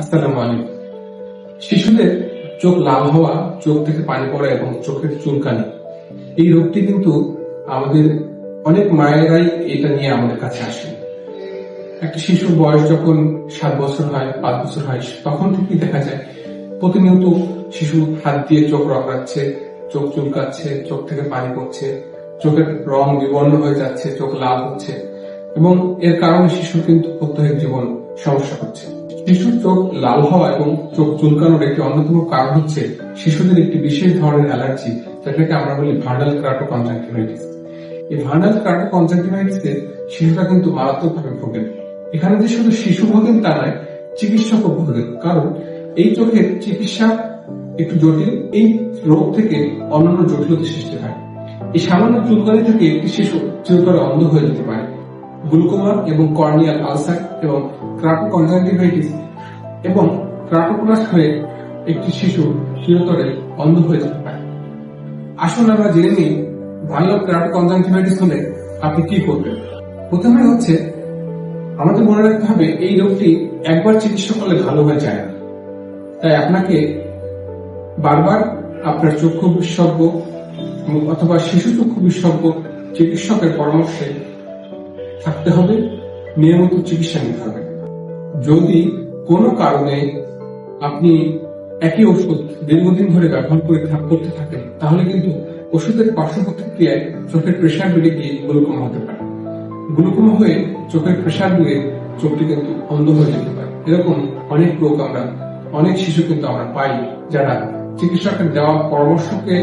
আসসালামু আলাইকুম। শিশুদের চোখ লাল হওয়া, চোখ থেকে পানি পড়া এবং চোখের চুলকানি, এই রোগটি কিন্তু আমাদের অনেক মায়েরাই এটা নিয়ে আমাদের কাছে আসে। একটা শিশুর বয়স যখন সাত বছর হয়, পাঁচ বছর হয়, তখন থেকেই দেখা যায় প্রতিনিয়ত শিশু হাত দিয়ে চোখ রগড়াচ্ছে চোখ চুলকাচ্ছে, চোখ থেকে পানি পড়ছে, চোখের রং বিবর্ণ হয়ে যাচ্ছে, চোখ লাল হচ্ছে এবং এর কারণে শিশুর কিন্তু প্রত্যেক জীবন সমস্যা হচ্ছে। শিশুর চোখ লাল হওয়া এবং চোখ চুলকানোর একটি অন্যতম কারণ হচ্ছে শিশুদের একটি বিশেষ ধরনের অ্যালার্জি, যেটাকে আমরা বলি ভার্নাল ক্রাটো কনজাংটিভাইটিস এই ভার্নাল ক্রাটো কনজাংটিভাইটিসে শিশুরা কিন্তু মারাত্মকভাবে ভোগেন এখানে যে শুধু শিশু ভোগেন তা নয়, চিকিৎসকও ভোগেন কারণ এই চোখের চিকিৎসা একটু জটিল, এই রোগ থেকে অন্যান্য জটিলতা সৃষ্টি হয়। এই সামান্য চুলকানি থেকে একটি শিশু চিরতরে অন্ধ হয়ে যেতে পারে। গ্লুকোমা এবং কর্নিয়াল আলসার এবং ক্রাটো কনজাংটিভাইটিস এবং ক্রাটোকোনাস হয়ে একটি শিশু চিরতরে অন্ধ হয়ে যেতে পারে। আসুন আমরা জেনে নিই ভালো ক্রাটো কনজাংটিভাইটিস হলে আপনি কি করবেন। প্রথমে হচ্ছে আমাদের মনে রাখতে হবে এই রোগটি একবার চিকিৎসা করলে ভালো হয়ে যায় না। তাই আপনাকে বারবার আপনার চক্ষু বিশেষজ্ঞ অথবা শিশু চক্ষু বিশেষজ্ঞ চিকিৎসকের পরামর্শে থাকতে হবে, নিয়মিত চিকিৎসা নিতে হবে। যদি কোনো কারণে আপনি একই ওষুধ দীর্ঘদিন ধরে ব্যবহার করে করতে থাকেন, তাহলে কিন্তু ওষুধের পার্শ্ব প্রতিক্রিয়ায় চোখের প্রেশার বেড়ে গিয়ে গ্লুকোমা হতে পারে। গ্লুকোমা হয়ে চোখের প্রেশার বেড়ে চোখটি কিন্তু অন্ধ হয়ে যেতে পারে। এরকম অনেক রোগ আমরা, অনেক শিশু কিন্তু আমরা পাই যারা চিকিৎসকের দেওয়া পরামর্শকে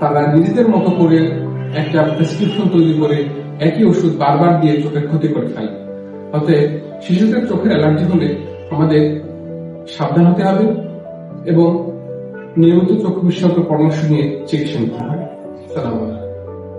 তারা নিজেদের মতো করে একটা প্রেসক্রিপশন তৈরি করে একই ওষুধ বারবার দিয়ে চোখের ক্ষতি করে ফেলে অতএব শিশুদের চোখের অ্যালার্জি হলে আমাদের সাবধান হতে হবে এবং নিয়মিত চোখ বিশেষজ্ঞ পরামর্শ নিয়ে চিকিৎসা নিতে হবে। সালাম